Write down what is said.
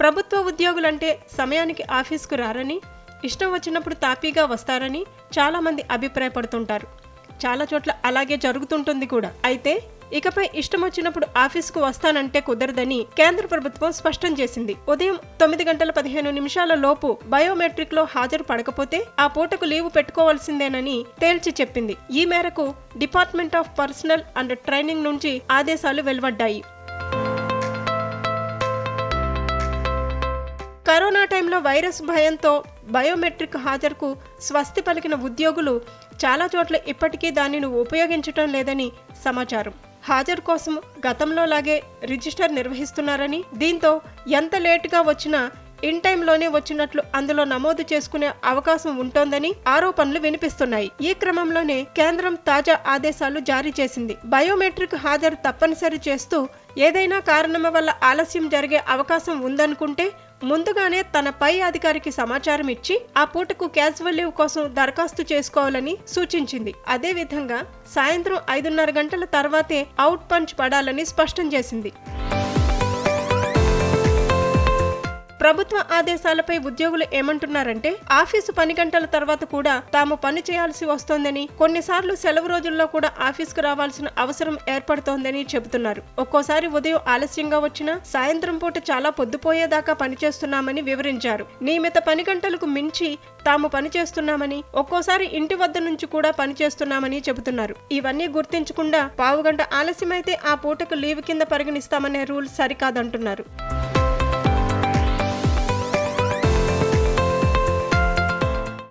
ప్రభుత్వ ఉద్యోగులంటే సమయానికి ఆఫీస్కు రారని ఇష్టం వచ్చినప్పుడు తాపీగా వస్తారని చాలామంది అభిప్రాయపడుతుంటారు. చాలా చోట్ల అలాగే జరుగుతుంటుంది కూడా. అయితే ఇకపై ఇష్టం వచ్చినప్పుడు ఆఫీస్కు వస్తానంటే కుదరదని కేంద్ర ప్రభుత్వం స్పష్టం చేసింది. ఉదయం తొమ్మిది గంటల పదిహేను నిమిషాల లోపు బయోమెట్రిక్లో హాజరు పడకపోతే ఆ పూటకు లీవు పెట్టుకోవాల్సిందేనని తేల్చి చెప్పింది. ఈ మేరకు department of personnel and training నుంచి ఆదేశాలు వెలువడ్డాయి. కరోనా టైంలో వైరస్ భయంతో బయోమెట్రిక్ హాజరుకు స్వస్తి పలికిన ఉద్యోగులు చాలా చోట్ల ఇప్పటికీ దానిని ఉపయోగించటం లేదని సమాచారం. హాజరు కోసం గతంలో లాగే రిజిస్టర్ నిర్వహిస్తున్నారని దీంతో ఎంత లేటుగా వచ్చినా ఇన్ టైంలోనే వచ్చినట్లు అందులో నమోదు చేసుకునే అవకాశం ఉంటోందని ఆరోపణలు వినిపిస్తున్నాయి. ఈ క్రమంలోనే కేంద్రం తాజా ఆదేశాలు జారీ చేసింది. బయోమెట్రిక్ హాజరు తప్పనిసరి చేస్తూ ఏదైనా కారణం వల్ల ఆలస్యం జరిగే అవకాశం ఉందనుకుంటే ముందుగానే తన పై అధికారికి సమాచారం ఇచ్చి ఆ పూటకు క్యాజువల్ లీవ్ కోసం దరఖాస్తు చేసుకోవాలని సూచించింది. అదేవిధంగా సాయంత్రం ఐదున్నర గంటల తర్వాతే అవుట్ పంచ్ పడాలని స్పష్టం చేసింది. ప్రభుత్వ ఆదేశాలపై ఉద్యోగులు ఏమంటున్నారంటే ఆఫీసు పని గంటల తర్వాత కూడా తాము పని చేయాల్సి వస్తోందని కొన్నిసార్లు సెలవు రోజుల్లో కూడా ఆఫీస్కు రావాల్సిన అవసరం ఏర్పడుతోందని చెబుతున్నారు. ఒక్కోసారి ఉదయం ఆలస్యంగా వచ్చినా సాయంత్రం పూట చాలా పొద్దుపోయేదాకా పనిచేస్తున్నామని వివరించారు. నియమిత పని గంటలకు మించి తాము పనిచేస్తున్నామని ఒక్కోసారి ఇంటి వద్ద నుంచి కూడా పనిచేస్తున్నామని చెబుతున్నారు. ఇవన్నీ గుర్తించకుండా పావుగంట ఆలస్యమైతే ఆ పూటకు లీవ్ కింద పరిగణిస్తామనే రూల్ సరికాదంటున్నారు.